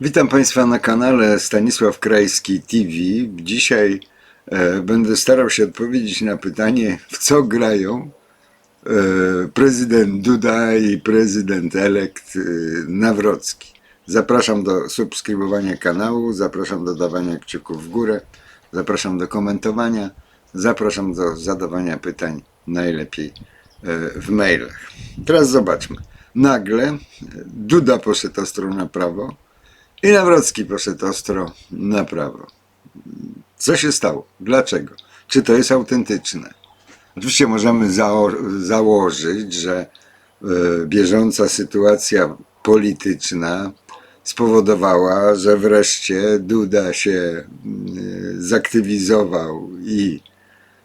Witam Państwa na kanale Stanisław Krajski TV. Dzisiaj e, będę starał się odpowiedzieć na pytanie, w co grają e, prezydent Duda i prezydent elekt e, Nawrocki. Zapraszam do subskrybowania kanału, zapraszam do dawania kciuków w górę, zapraszam do komentowania, zapraszam do zadawania pytań najlepiej e, w mailach. Teraz zobaczmy. Nagle e, Duda poszedł ostro na prawo, i Nawrocki poszedł ostro na prawo. Co się stało? Dlaczego? Czy to jest autentyczne? Oczywiście możemy zało- założyć, że e, bieżąca sytuacja polityczna spowodowała, że wreszcie Duda się mm, zaktywizował i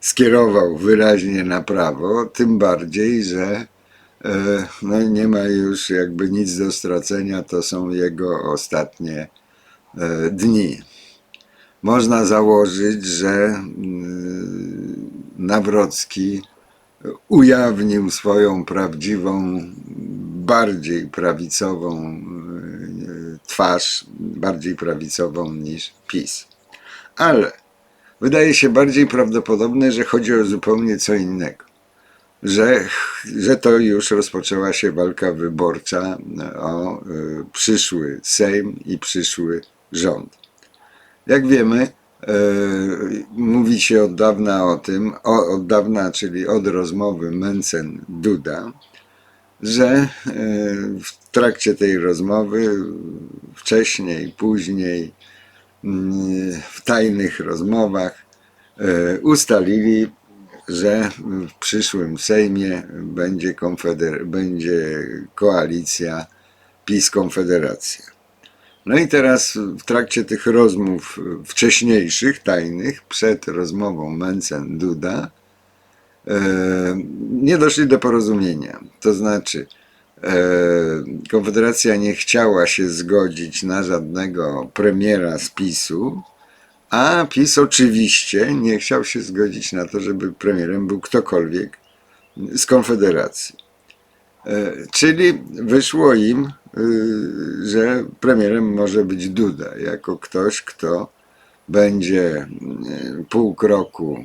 skierował wyraźnie na prawo, tym bardziej, że no i nie ma już jakby nic do stracenia, to są jego ostatnie e, dni. Można założyć, że mm, Nawrocki ujawnił swoją prawdziwą, bardziej prawicową e, twarz, bardziej prawicową niż PiS. Ale wydaje się bardziej prawdopodobne, że chodzi o zupełnie co innego że, że to już rozpoczęła się walka wyborcza o y, przyszły Sejm i przyszły rząd. Jak wiemy, y, mówi się od dawna o tym, od dawna, czyli od rozmowy Mencen-Duda, że y, w trakcie tej rozmowy, wcześniej, później, w tajnych rozmowach ustalili że w przyszłym Sejmie będzie, konfeder- będzie koalicja PiS-Konfederacja. No i teraz w trakcie tych rozmów wcześniejszych, tajnych, przed rozmową Mencen-Duda, e, nie doszli do porozumienia. To znaczy, e, Konfederacja nie chciała się zgodzić na żadnego premiera z PiSu, a PiS oczywiście nie chciał się zgodzić na to, żeby premierem był ktokolwiek z Konfederacji. E, Czyli wyszło im, y, że premierem może być Duda, jako ktoś, kto będzie y, pół kroku,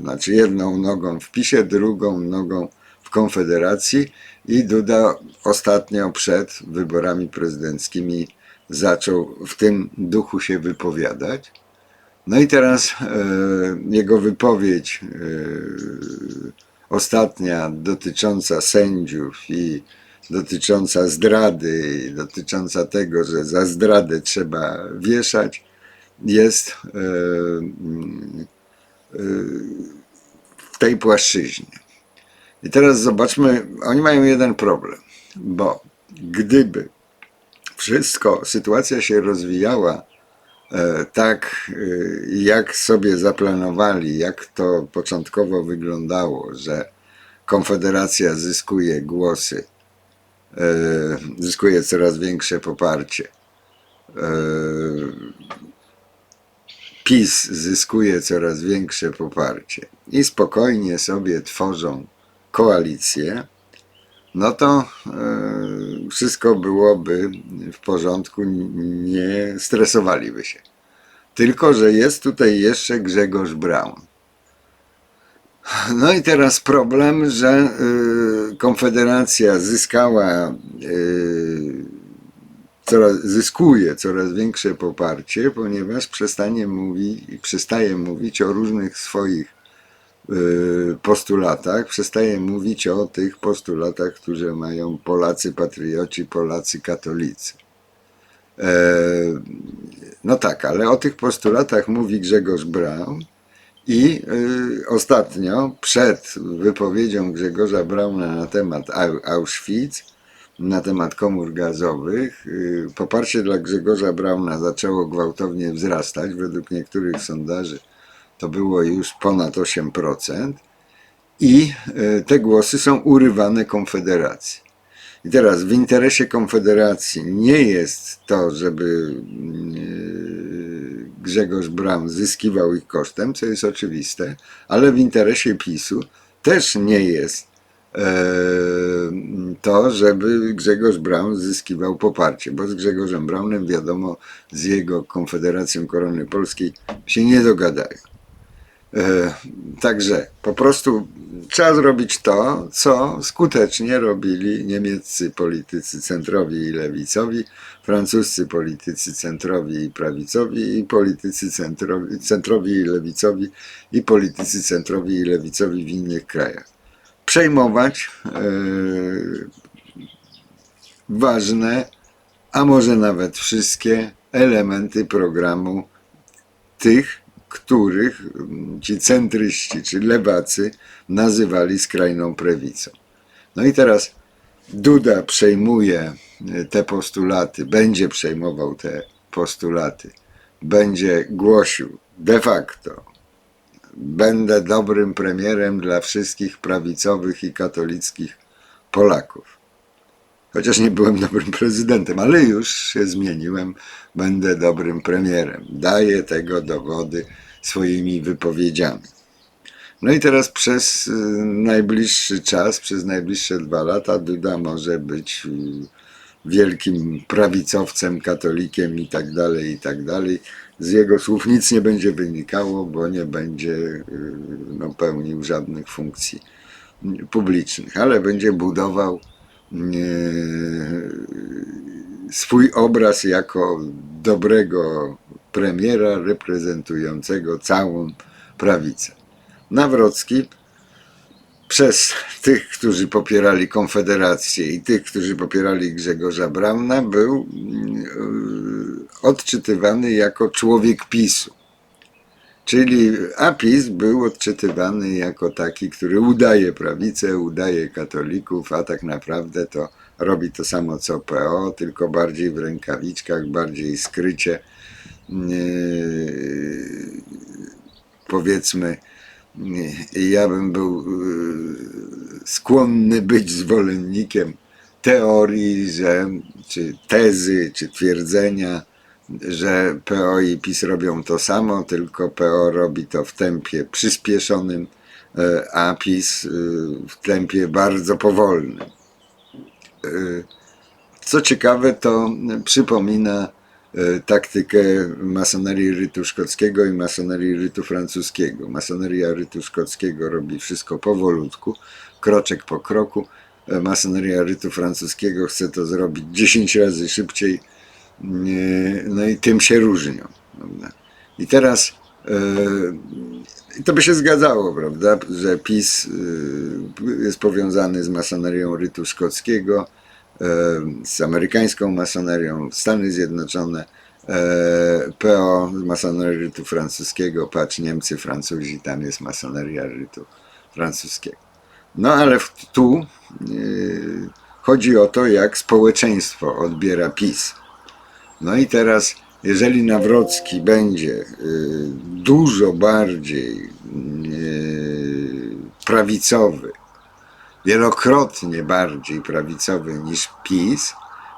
znaczy jedną nogą w PiSie, drugą nogą w Konfederacji i Duda ostatnio przed wyborami prezydenckimi zaczął w tym duchu się wypowiadać. No i teraz e, jego wypowiedź e, ostatnia dotycząca sędziów i dotycząca zdrady, dotycząca tego, że za zdradę trzeba wieszać, jest e, w tej płaszczyźnie. I teraz zobaczmy, oni mają jeden problem, bo gdyby wszystko, sytuacja się rozwijała tak, e, jak sobie zaplanowali, jak to początkowo wyglądało, że Konfederacja zyskuje głosy, e, zyskuje coraz większe poparcie. e, PiS zyskuje coraz większe poparcie i spokojnie sobie tworzą koalicję, no to e, wszystko byłoby w porządku, nie stresowaliby się. Tylko, że jest tutaj jeszcze Grzegorz Braun. No i teraz problem, że y, Konfederacja zyskała, y, coraz, zyskuje coraz większe poparcie, ponieważ przestanie mówić, przestaje mówić o różnych swoich postulatach, przestaje mówić o tych postulatach, które mają Polacy patrioci, Polacy katolicy. E, no tak, ale o tych postulatach mówi Grzegorz Braun i y, ostatnio przed wypowiedzią Grzegorza Brauna na temat Au- Auschwitz, na temat komór gazowych, y, poparcie dla Grzegorza Brauna zaczęło gwałtownie wzrastać. Według niektórych sondaży to było już ponad 8%. I y, te głosy są urywane Konfederacji. I teraz w interesie Konfederacji nie jest to, żeby yy, Grzegorz Braun zyskiwał ich kosztem, co jest oczywiste, ale w interesie PiSu też nie jest e, to, żeby Grzegorz Braun zyskiwał poparcie, bo z Grzegorzem Braunem wiadomo, z jego Konfederacją Korony Polskiej się nie dogadają. E, Także po prostu trzeba zrobić to, co skutecznie robili niemieccy politycy centrowi i lewicowi, francuscy politycy centrowi i prawicowi i politycy centrowi, centrowi i lewicowi i politycy centrowi i lewicowi w innych krajach. Przejmować e, ważne, a może nawet wszystkie elementy programu tych, których mm, ci centryści czy lewacy nazywali skrajną prawicą. No i teraz Duda przejmuje e, te postulaty, będzie przejmował te postulaty, będzie głosił de facto, będę dobrym premierem dla wszystkich prawicowych i katolickich Polaków. Chociaż nie byłem dobrym prezydentem, ale już się zmieniłem, będę dobrym premierem. Daję tego dowody swoimi wypowiedziami. No i teraz przez y, najbliższy czas, przez najbliższe dwa lata Duda może być y, wielkim prawicowcem, katolikiem i tak dalej, i tak dalej. Z jego słów nic nie będzie wynikało, bo nie będzie y, no, pełnił żadnych funkcji publicznych, ale będzie budował swój obraz jako dobrego premiera reprezentującego całą prawicę. Nawrocki przez tych, którzy popierali Konfederację i tych, którzy popierali Grzegorza Brauna, był mm, e, odczytywany jako człowiek PiSu. Czyli APIS był odczytywany jako taki, który udaje prawicę, udaje katolików, a tak naprawdę to robi to samo co PO, tylko bardziej w rękawiczkach, bardziej skrycie. Yy, powiedzmy, yy, ja bym był yy, skłonny być zwolennikiem teorii, że, czy tezy, czy twierdzenia, że PO i PiS robią to samo, tylko PO robi to w tempie przyspieszonym, a PiS w tempie bardzo powolnym. Co ciekawe, to przypomina taktykę masonerii rytu szkockiego i masonerii rytu francuskiego. Masoneria rytu szkockiego robi wszystko powolutku, kroczek po kroku. E, Masoneria rytu francuskiego chce to zrobić 10 razy szybciej, No i tym się różnią. Prawda? I teraz e, to by się zgadzało, prawda, że PiS e, jest powiązany z masonerią rytu szkockiego, e, z amerykańską masonerią, Stany Zjednoczone, e, PO masonerii rytu francuskiego, patrz Niemcy, Francuzi, tam jest masoneria rytu francuskiego. No ale tu e, chodzi o to, jak społeczeństwo odbiera PiS. No i teraz, jeżeli Nawrocki będzie dużo bardziej prawicowy, wielokrotnie bardziej prawicowy niż PiS,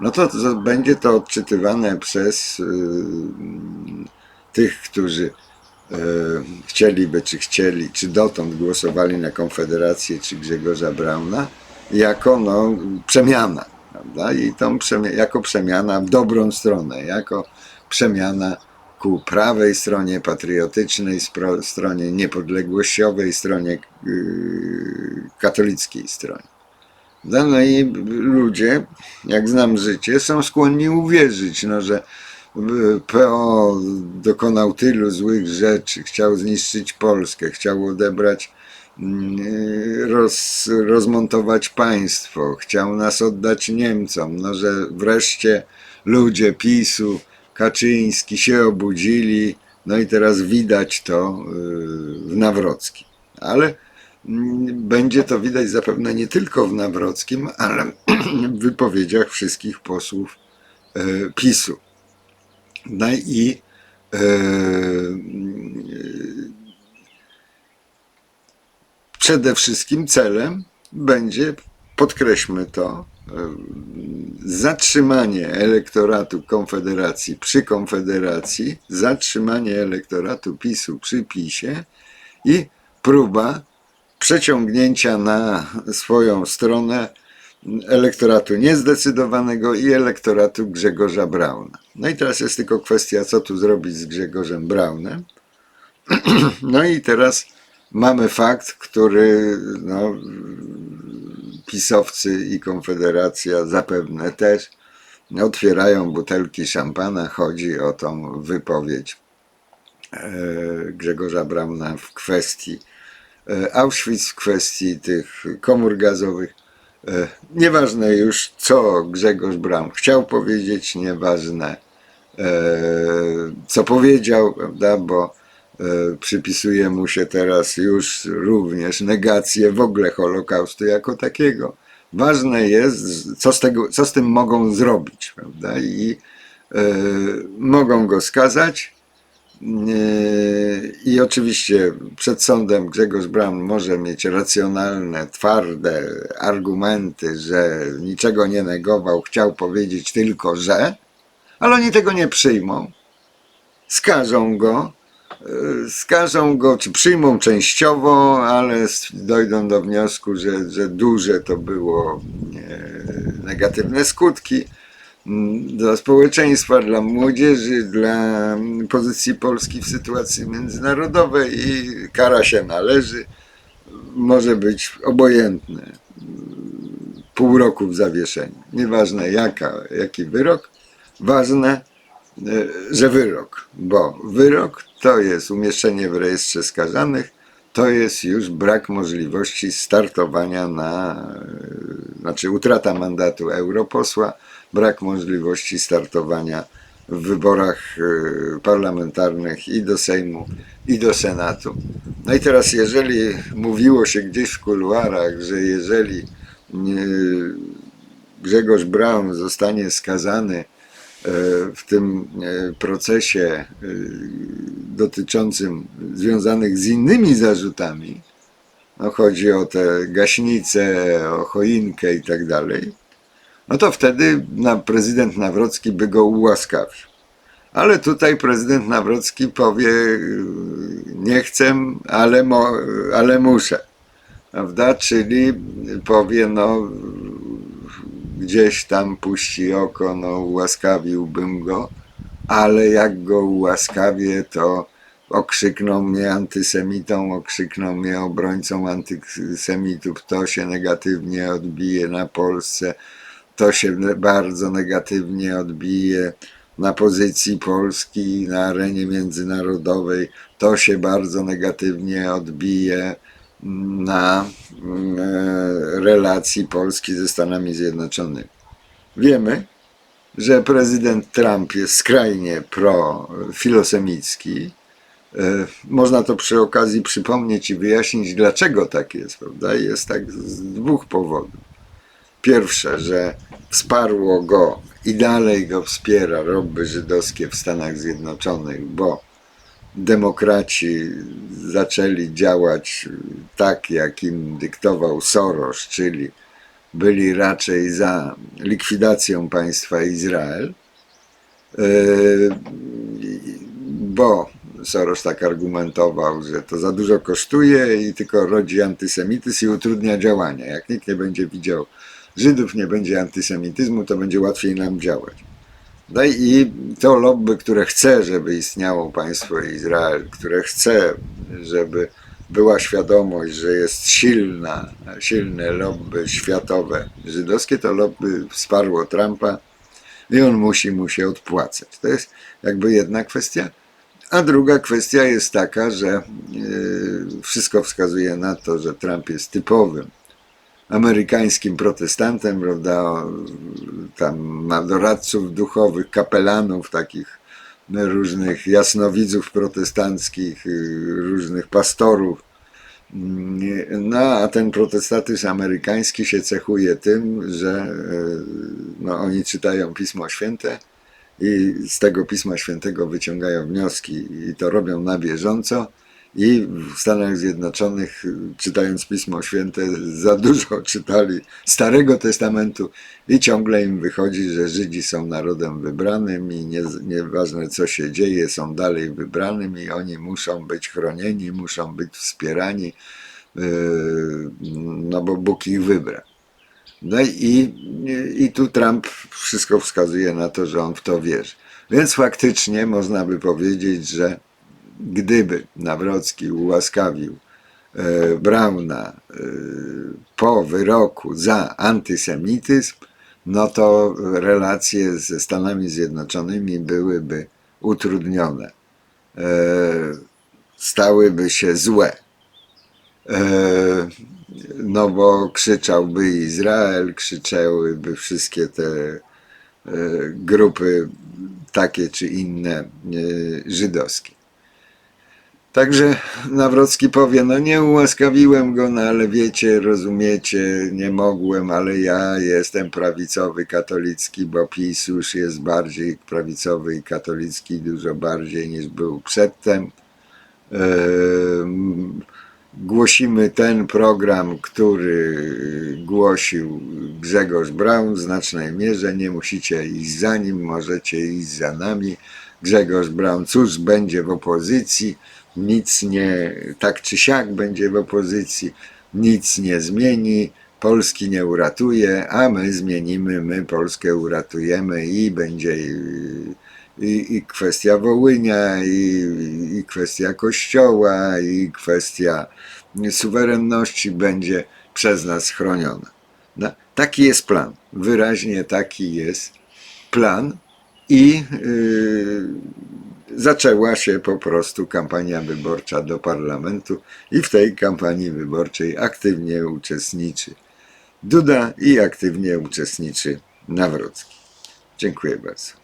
no to, to będzie to odczytywane przez y, tych, którzy y, chcieliby, czy chcieli, czy dotąd głosowali na Konfederację, czy Grzegorza Brauna, jako no, przemiana, prawda? I tą przemia- jako przemiana w dobrą stronę, jako przemiana ku prawej stronie, patriotycznej stronie, niepodległościowej stronie, yy, katolickiej stronie. No, no i ludzie, jak znam życie, są skłonni uwierzyć, no, że y, PO dokonał tylu złych rzeczy, chciał zniszczyć Polskę, chciał odebrać, mm, roz, rozmontować państwo, chciał nas oddać Niemcom, no, że wreszcie ludzie PiSu, Kaczyński się obudzili, no i teraz widać to y, w Nawrockim. Ale będzie to widać zapewne nie tylko w Nawrockim, ale w wypowiedziach wszystkich posłów e, PiSu. No i e, przede wszystkim celem będzie, podkreślmy to, e, zatrzymanie elektoratu Konfederacji przy Konfederacji, zatrzymanie elektoratu PiSu przy PiSie i próba przeciągnięcia na swoją stronę elektoratu niezdecydowanego i elektoratu Grzegorza Brauna. No i teraz jest tylko kwestia, co tu zrobić z Grzegorzem Braunem. No i teraz mamy fakt, który no, pisowcy i Konfederacja zapewne też otwierają butelki szampana. Chodzi o tą wypowiedź e, Grzegorza Brauna w kwestii Auschwitz, w kwestii tych komór gazowych. E, Nieważne już, co Grzegorz Braun chciał powiedzieć, nieważne, e, co powiedział, prawda, bo e, przypisuje mu się teraz już również negację w ogóle Holokaustu jako takiego. Ważne jest, co z, tego, co z tym mogą zrobić, prawda, i e, mogą go skazać, i oczywiście przed sądem Grzegorz Braun może mieć racjonalne, twarde argumenty, że niczego nie negował, chciał powiedzieć tylko, że, ale oni tego nie przyjmą. Skażą go, e, skażą go, czy przyjmą częściowo, ale dojdą do wniosku, że, że duże to było e, negatywne skutki dla społeczeństwa, dla młodzieży, dla mm, pozycji Polski w sytuacji międzynarodowej i kara się należy. Może być obojętne. Mm, Pół roku w zawieszeniu. Nieważne jaka, jaki wyrok, ważne, e, że wyrok, bo wyrok to jest umieszczenie w rejestrze skazanych, to jest już brak możliwości startowania na, e, znaczy utrata mandatu europosła, brak możliwości startowania w wyborach e, parlamentarnych i do Sejmu, i do Senatu. No i teraz, jeżeli mówiło się gdzieś w kuluarach, że jeżeli nie, Grzegorz Braun zostanie skazany e, w tym procesie dotyczącym związanych z innymi zarzutami, no chodzi o te gaśnice, o choinkę i tak dalej, no to wtedy na prezydent Nawrocki by go ułaskawił. Ale tutaj prezydent Nawrocki powie, y, nie chcę, ale, mo, ale muszę. Prawda? Czyli powie, no gdzieś tam puści oko, no ułaskawiłbym go, ale jak go ułaskawię, to okrzykną mnie antysemitą, okrzykną mnie obrońcą antysemitów, to się negatywnie odbije na Polsce, to się bardzo negatywnie odbije na pozycji Polski na arenie międzynarodowej, to się bardzo negatywnie odbije na e, relacji Polski ze Stanami Zjednoczonymi. Wiemy, że prezydent Trump jest skrajnie profilosemicki. E, Można to przy okazji przypomnieć i wyjaśnić, dlaczego tak jest, prawda? Jest tak z dwóch powodów. Pierwsze, że wsparło go i dalej go wspiera lobby żydowskie w Stanach Zjednoczonych, bo demokraci zaczęli działać tak, jak im dyktował Soros, czyli byli raczej za likwidacją państwa Izrael, Yy, bo Soros tak argumentował, że to za dużo kosztuje i tylko rodzi antysemityzm i utrudnia działania. Jak nikt nie będzie widział Żydów, nie będzie antysemityzmu, to będzie łatwiej nam działać. No i to lobby, które chce, żeby istniało państwo Izrael, które chce, żeby była świadomość, że jest silna, silne lobby światowe żydowskie, to lobby wsparło Trumpa i on musi mu się odpłacać. To jest jakby jedna kwestia. A druga kwestia jest taka, że e, wszystko wskazuje na to, że Trump jest typowym amerykańskim protestantem, prawda? Tam ma doradców duchowych, kapelanów, takich różnych jasnowidzów protestanckich, y, różnych pastorów. Mm, No, a ten protestantyzm amerykański się cechuje tym, że y, no, oni czytają Pismo Święte i z tego Pisma Świętego wyciągają wnioski i to robią na bieżąco. I w Stanach Zjednoczonych, czytając Pismo Święte, za dużo czytali Starego Testamentu i ciągle im wychodzi, że Żydzi są narodem wybranym i nie, nieważne co się dzieje, są dalej wybranym i oni muszą być chronieni, muszą być wspierani. no bo Bóg ich wybrał. No i, i tu Trump wszystko wskazuje na to, że on w to wierzy. Więc faktycznie można by powiedzieć, że gdyby Nawrocki ułaskawił e, Brauna e, po wyroku za antysemityzm, no to relacje ze Stanami Zjednoczonymi byłyby utrudnione. E, stałyby się złe. No bo krzyczałby Izrael, krzyczałyby wszystkie te grupy takie czy inne żydowskie. Także Nawrocki powie, no nie ułaskawiłem go, no ale wiecie, rozumiecie, nie mogłem, ale ja jestem prawicowy katolicki, bo PiS już jest bardziej prawicowy i katolicki dużo bardziej niż był przedtem. Głosimy ten program, który głosił Grzegorz Braun w znacznej mierze. Nie musicie iść za nim, możecie iść za nami. Grzegorz Braun, cóż, będzie w opozycji, nic nie, tak czy siak będzie w opozycji, nic nie zmieni, Polski nie uratuje, a my zmienimy, my Polskę uratujemy i będzie i, i, kwestia Wołynia, i, i kwestia Kościoła, i kwestia suwerenności będzie przez nas chroniona. No, taki jest plan, wyraźnie taki jest plan i yy, zaczęła się po prostu kampania wyborcza do parlamentu i w tej kampanii wyborczej aktywnie uczestniczy Duda i aktywnie uczestniczy Nawrocki. Dziękuję bardzo.